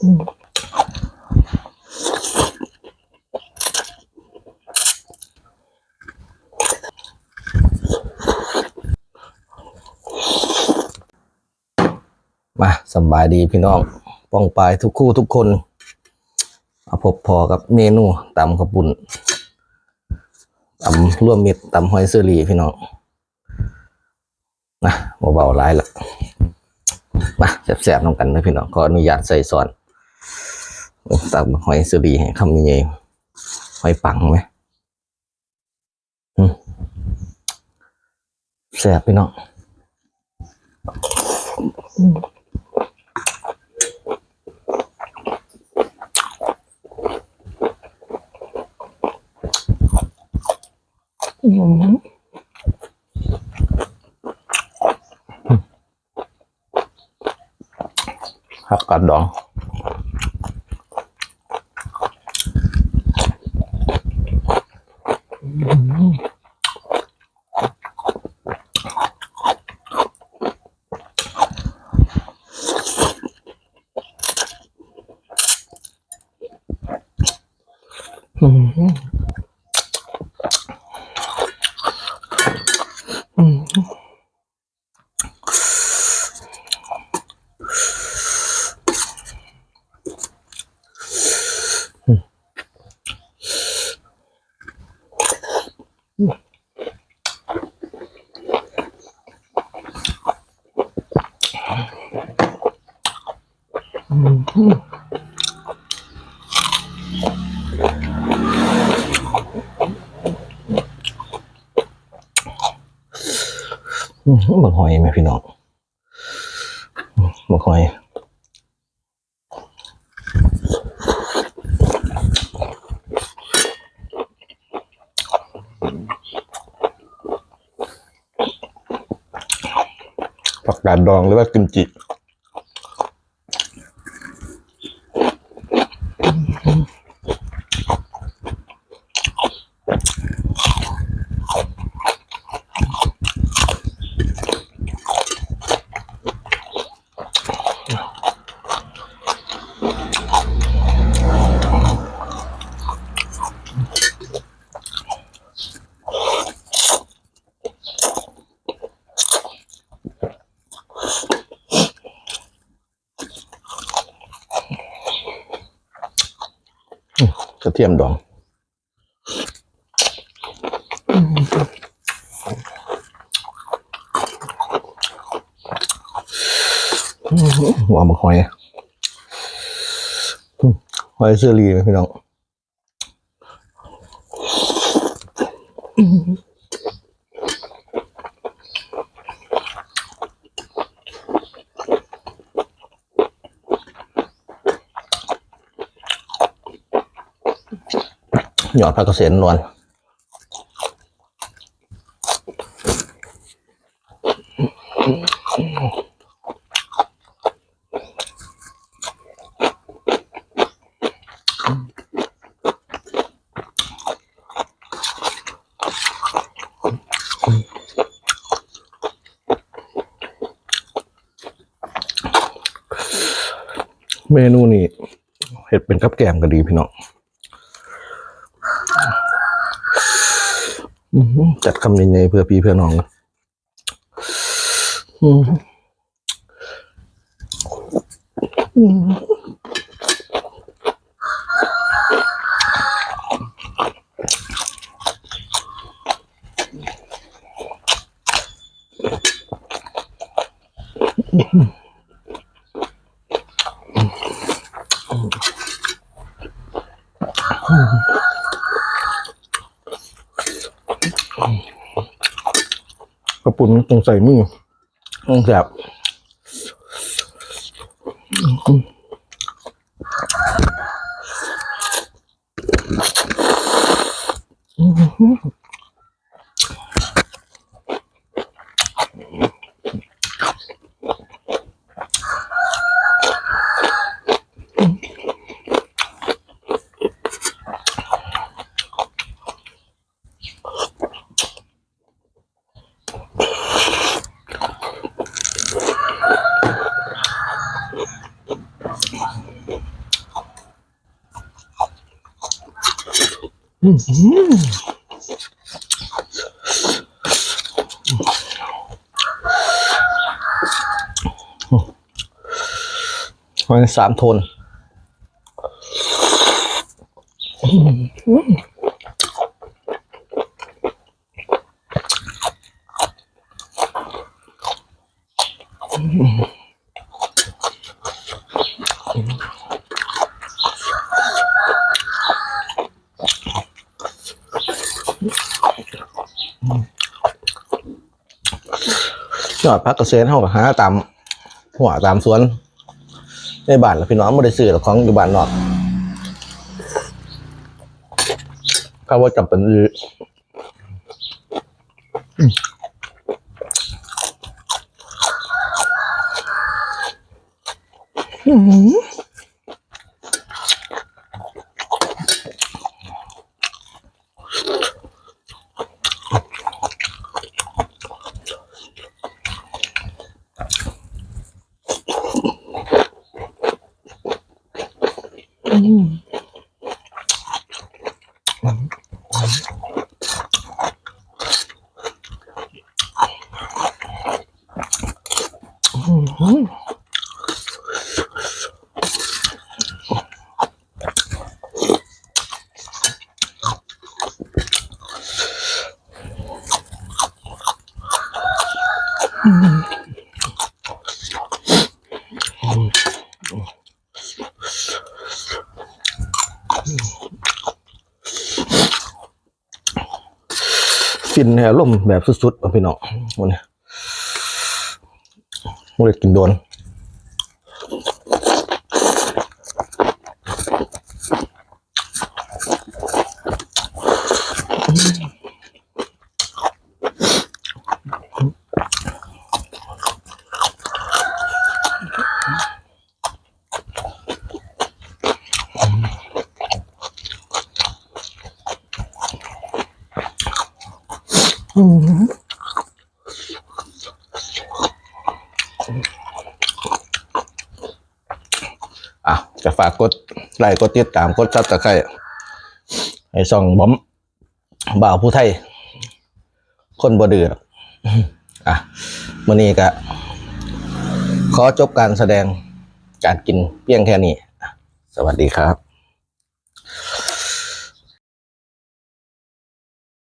มาสบายดีพี่น้องป้องปลายทุกคู่ทุกคนมาพบพอกับเมนูตำขาวปุ่นตำร่วมมิตรตำหอยเซรี่พี่น้องนะเบาๆร้ายละมาแสบๆน้องกันนะพี่น้องขออนุญาตใส่ซอน ตำหอยเซอรี่ให้คำนี้ไงหอยปังไหมอืมแสบพี่น้องครับกัดดอง อื้อหือ บักหอยไหมพี่น้องอื้อบักหอยผักกาดดองหรือว่ากิมจิ กระเทียมดองหัวบักหอยอื้อหอยเชอรีไหมพี่น้อง หยอดผักกระเสียนนวลเมนูนี้เห็ดเป็นกับแกมก็ดีพี่น้อง อื้อหือ จัดคำยังไงเพื่อพี่เพื่อน้องอื้อหืออื้อหื มต้องใส่มือต้องแสบอืม นสามโทน ยอดพักเกษตรเท่ากับหาตามหัวตามสวน ในบ้านล่ะพี่น้องไม่ได้ซื้อหรอกของอยู่บ้านนอกถ้าว่าจำเป็นซื้ออืม อืม ฟินแฮล่มแบบสุดๆพี่น้องวันนี้มันเลยกินโดน อะจะฝากกดไลค์กดติดตามกดซับสไครต์ให้ส่องบอมบ่าวผู้ไทย คนบ่ดื้ออกอะมื่อนี้ก็ขอจบการแสดงการกินเพียงแค่นี้ สวัสดีครับ